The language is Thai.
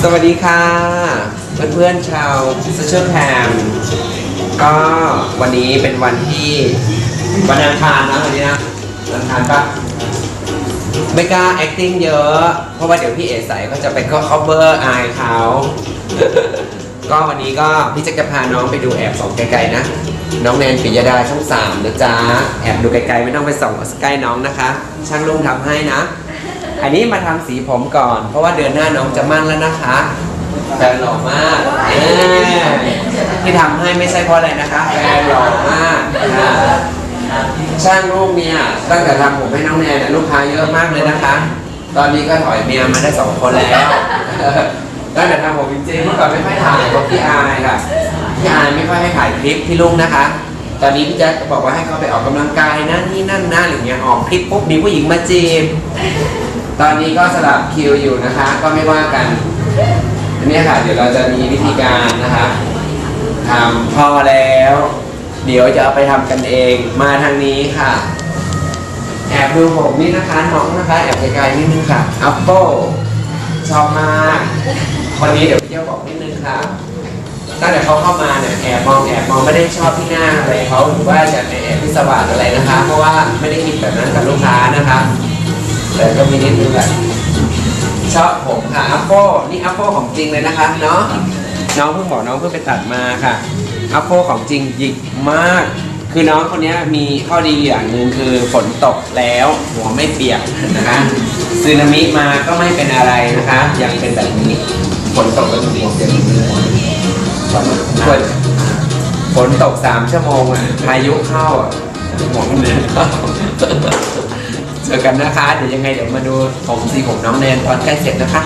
สวัสดีค่ะ เพื่อนๆชาวโซเชียลแคมก็วันนี้เป็นวันที่วันอังคารนะวันนี้นะวันอังคารปะไม่กล้า acting เยอะ เพราะว่าเดี๋ยวพี่เอใสก็จะไปก็ cover อายเขาก็วันนี้ก็พี่จะจะพาน้องไปดูแอบสองไกลๆนะ น้องแนนปิยดาช่องสามนะจ๊ะ แอบดูไกลๆไม่ต้องไปส่องใกล้น้องนะคะ ช่างลุงทำให้นะ อันนี้มาทำสีผมก่อน เพราะว่าเดือนหน้าน้องจะมั่นแล้วนะคะแฟนหล่อมากที่ทำให้ไม่ใช่เพราะอะไรนะคะแฟนหล่อมากช่างลูกเนี่ยตั้งแต่ทำผมให้น้องแนนลูกค้าเยอะมากเลยนะคะ ตอนนี้ก็ถอยเมียมาได้สองคนแล้วตั้งแต่ทำผมจริงๆเมื่อก่อนไม่ค่อยถ่ายเพราะพี่อายค่ะพี่อายไม่ค่อยให้ถ่ายคลิปพี่ลุงนะคะ ตอนนี้พี่แจ๊คก็บอกว่าให้เขาไปออกกำลังกายนั่นนี่นั่นนะอะไรเงี้ยออกคลิปปุ๊บมีผู้หญิงมาจีบ ตอนนี้ก็สลับคิวอยู่นะคะ ก็ไม่ว่ากันอันนี้ค่ะ เดี๋ยวเราจะมีวิธีการนะคะทำพอแล้ว เดี๋ยวจะเอาไปทำกันเองมาทางนี้ค่ะ แอบดูผมนี่นะคะน้องนะคะ แอบไกลๆนิดนึงค่ะอัปโปชอบมากวันนี้เดี๋ยวพี่เจ้าบอกนิดนึงค่ะตั้งแต่เขาเข้ามาเนี่ยแอบมองแอบมองไม่ได้ชอบที่หน้าอะไรเขาหรือว่าจะแอบพิศวาสอะไรนะคะ เพราะว่าไม่ได้คิดแบบนั้นกับลูกค้านะคะ แต่ก็มีนิดนึงแหละชอบผมค่ะอัปโปนี่อัปโปของจริงเลยนะคะเนาะน้องเพิ่งบอกน้องเพิ่งไปตัดมาค่ะอัปโปของจริงหยิกมาก คือน้องคนนี้มีข้อดีอย่างหนึ่งคือฝนตกแล้วหัวไม่เปียกนะคะซึนามิมาก็ไม่เป็นอะไรนะคะ ยังเป็นแบบนี้ฝนตกแล้วถึงหัวเปียกฝนฝนตกสามชั่วโมงอะพายุเข้าอะหัวมันเดินเข้าเจอกันนะคะ เดี๋ยวยังไงเดี๋ยวมาดูผมสีผมน้องแนนตอนใกล้เสร็จนะคะ